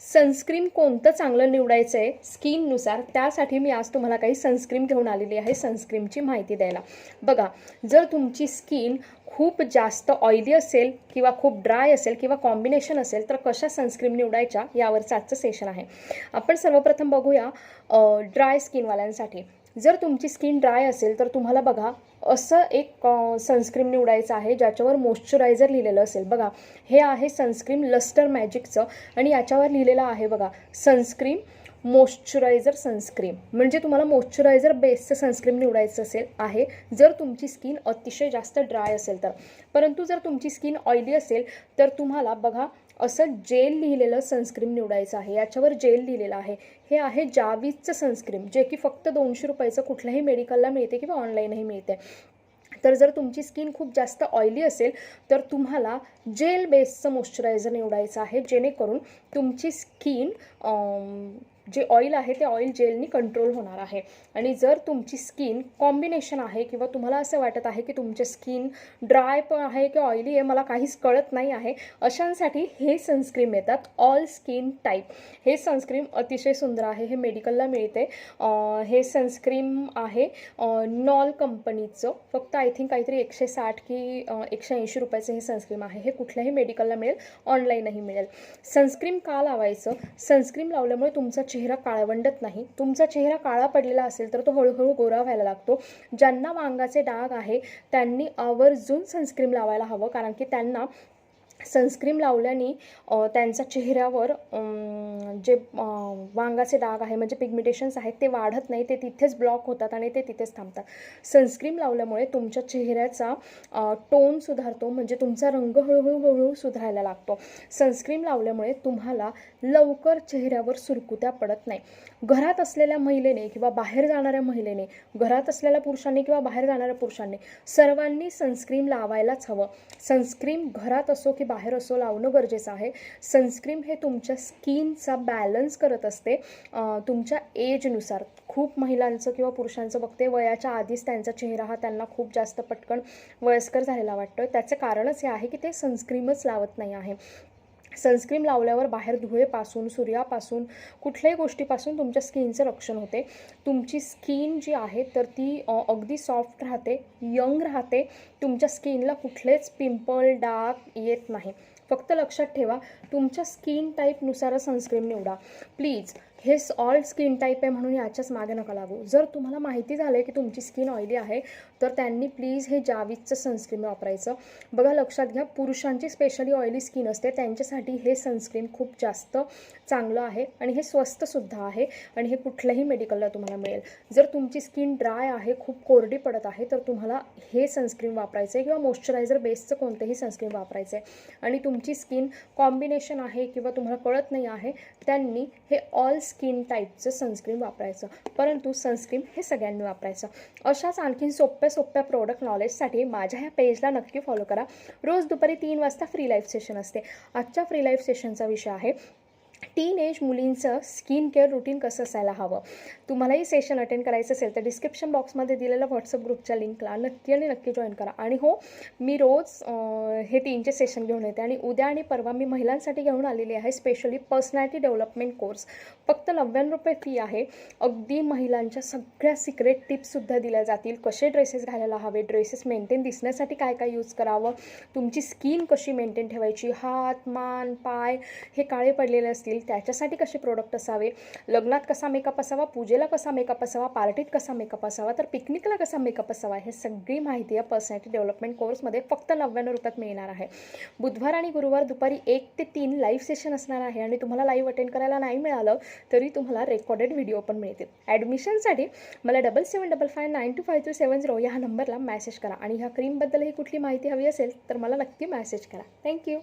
Sunscreen कोणतं चांगलं निवडायचं आहे स्किननुसार त्यासाठी मी आज तुम्हाला काही सनस्क्रीन घेऊन आलेली आहे सनस्क्रीमची माहिती द्यायला. बघा जर तुमची स्किन खूप जास्त ऑइली असेल किंवा खूप ड्राय असेल किंवा कॉम्बिनेशन असेल तर कशा सनस्क्रीम निवडायच्या यावरचं आजचं सेशन आहे. आपण सर्वप्रथम बघूया ड्राय स्किनवाल्यांसाठी जर तुमची स्किन ड्राय असेल तर तुम्हाला बघा असं एक सनस्क्रीम निवडायचं आहे ज्याच्यावर मॉइश्चरायझर लिहिलेलं असेल. बघा हे आहे सनस्क्रीम लस्टर मॅजिकचं आणि याच्यावर लिहिलेलं आहे बघा सनस्क्रीम मॉइश्चरायझर सनस्क्रीम. म्हणजे तुम्हाला मॉइश्चरायझर बेसचं सनस्क्रीम निवडायचं असेल आहे जर तुमची स्किन अतिशय जास्त ड्राय असेल तर. परंतु जर तुमची स्किन ऑइली असेल तर तुम्हाला बघा असं जेल लिहिलेलं सनस्क्रीम निवडायचं आहे. याच्यावर जेल लिहिलेलं आहे. हे आहे जावीजचं सनस्क्रीम जे की फक्त दोनशे रुपयाचं कुठल्याही मेडिकलला मिळते किंवा ऑनलाईनही मिळते. तर जर तुमची स्किन खूप जास्त ऑइली असेल तर तुम्हाला जेल बेसचं मॉइश्चरायझर निवडायचं आहे. जेणेकरून तुमची स्किन जे ऑइल आहे ते ऑइल जेलनी कंट्रोल होणार आहे. आणि जर तुमची स्किन कॉम्बिनेशन आहे किंवा तुम्हाला असं वाटत आहे की तुमचे स्किन ड्राय पण आहे की ऑइली आहे मला काहीच कळत नाही आहे अशांसाठी हे सनस्क्रीम येतात ऑल स्किन टाईप हे सनस्क्रीम अतिशय सुंदर आहे हे मेडिकलला मिळते. हे सनस्क्रीम आहे नॉल कंपनीचं फक्त आय थिंक काहीतरी एकशे साठ की एकशे ऐंशी रुपयाचं हे सनस्क्रीम आहे. हे कुठल्याही मेडिकलला मिळेल ऑनलाईनही मिळेल. सनस्क्रीम का लावायचं? सनस्क्रीम लावल्यामुळे तुमचा चेहरा काळवंडत नाही. तुमचा चेहरा काळा पडलेला असेल तर तो हळूहळू गोरा व्हायला लागतो. ज्यांना वांगाचे डाग आहे त्यांनी आवर्जून सनस्क्रीम लावायला हवं कारण की त्यांना सनस्क्रीम लावल्याने त्यांच्या चेहऱ्यावर जे वांगाचे डाग आहे म्हणजे पिगमिटेशन्स आहेत ते वाढत नाही ते तिथेच ब्लॉक होतात आणि ते तिथेच थांबतात. सनस्क्रीम लावल्यामुळे तुमच्या चेहऱ्याचा टोन सुधारतो म्हणजे तुमचा रंग हळूहळू हळूहळू सुधारायला लागतो. सनस्क्रीम लावल्यामुळे तुम्हाला लवकर चेहऱ्यावर सुरकुत्या पडत नाही. घरात असलेल्या महिलेने किंवा बाहेर जाणाऱ्या महिलेने घरात असलेल्या पुरुषांनी किंवा बाहेर जाणाऱ्या पुरुषांनी सर्वांनी सनस्क्रीम लावायलाच हवं. सनस्क्रीम घरात असो की बाहेर असो लावणं गरजेचं आहे. सनस्क्रीम हे तुमच्या स्किनचा बॅलन्स करत असते. तुमच्या एजनुसार खूप महिलांचं किंवा पुरुषांचं बघते वयाच्या आधीच त्यांचा चेहरा हा त्यांना खूप जास्त पटकन वयस्कर झालेला वाटतो त्याचं कारणच हे आहे की ते सनस्क्रीमच लावत नाही आहे. सनस्क्रीम लावल्यावर बाहेर धुळेपासून सूर्यापासून कुठल्याही गोष्टीपासून तुमच्या स्किनचं रक्षण होते. तुमची स्किन जी आहे तर ती अगदी सॉफ्ट राहते यंग राहते. तुमच्या स्किनला कुठलेच पिंपल डाग येत नाही. फक्त लक्षात ठेवा तुमच्या स्किन टाईपनुसारच सनस्क्रीम निवडा. प्लीज हे ऑल स्किन टाईप आहे म्हणून याच्याच मागे नका लागू. जर तुम्हाला माहिती झालं की तुमची स्किन ऑइली आहे तर त्यांनी प्लीज हे जावीजचं सनस्क्रीन वापरायचं. बघा लक्षात घ्या पुरुषांची स्पेशली ऑइली स्किन असते त्यांच्यासाठी हे सनस्क्रीन खूप जास्त चांगलं आहे आणि हे स्वस्तसुद्धा आहे आणि हे कुठल्याही मेडिकलला तुम्हाला मिळेल. जर तुमची स्किन ड्राय आहे खूप कोरडी पडत आहे तर तुम्हाला हे सनस्क्रीन वापरायचं आहे किंवा मॉइश्चरायझर बेसचं कोणतंही सनस्क्रीन वापरायचं आहे आणि तुमची स्किन कॉम्बिनेशन आहे किंवा तुम्हाला कळत नाही आहे त्यांनी हे ऑल स्किन टाईपचं सनस्क्रीन वापरायचं. परंतु सनस्क्रीन हे सगळ्यांनी वापरायचं. अशाच आणखीन सोप्या सोप्या प्रोडक्ट नॉलेजसाठी माझ्या ह्या पेजला नक्की फॉलो करा. रोज दुपारी तीन वाजता फ्री लाईफ सेशन असते. आजच्या फ्री लाईफ सेशनचा विषय आहे टीन एज मुलींचं स्किन केअर रुटीन कसं असायला हवं? तुम्हालाही सेशन अटेंड करायचं असेल तर डिस्क्रिप्शन बॉक्समध्ये दिलेल्या व्हॉट्सअप ग्रुपच्या लिंकला नक्की आणि नक्की जॉईन करा. आणि हो मी रोज हे तीनचे सेशन घेऊन येते आणि उद्या आणि परवा मी महिलांसाठी घेऊन आलेली आहे स्पेशली पर्सनॅलिटी डेव्हलपमेंट कोर्स फक्त नव्याण्णव रुपये फी आहे. अगदी महिलांच्या सगळ्या सिक्रेट टिप्ससुद्धा दिल्या जातील. कसे ड्रेसेस घालायला हवे? ड्रेसेस मेंटेन दिसण्यासाठी काय काय यूज करावं? तुमची स्किन कशी मेंटेन ठेवायची? हात मान पाय हे काळे पडलेले असतील. त्याच्यासाठी कसे प्रोडक्ट असावे लग्नात कसा मेकअप असावा पूजेला कसा मेकअप असावा पार्टीत कसा मेकअप असावा तर पिकनिकला कसा मेकअप असावा हे सगळी माहिती या पर्सनॅलिटी डेव्हलपमेंट कोर्समध्ये फक्त नव्याण्णव रुपयात मिळणार आहे. बुधवार आणि गुरुवार दुपारी एक ते तीन लाईव्ह सेशन असणार आहे आणि तुम्हाला लाईव्ह अटेंड करायला नाही मिळालं तरी तुम्हाला रेकॉर्डेड व्हिडिओ पण मिळतील. ॲडमिशनसाठी मला double seven double five nine two five two seven zero ह्या नंबरला मॅसेज करा आणि ह्या क्रीमबद्दलही कुठली माहिती हवी असेल तर मला नक्की मॅसेज करा. थँक्यू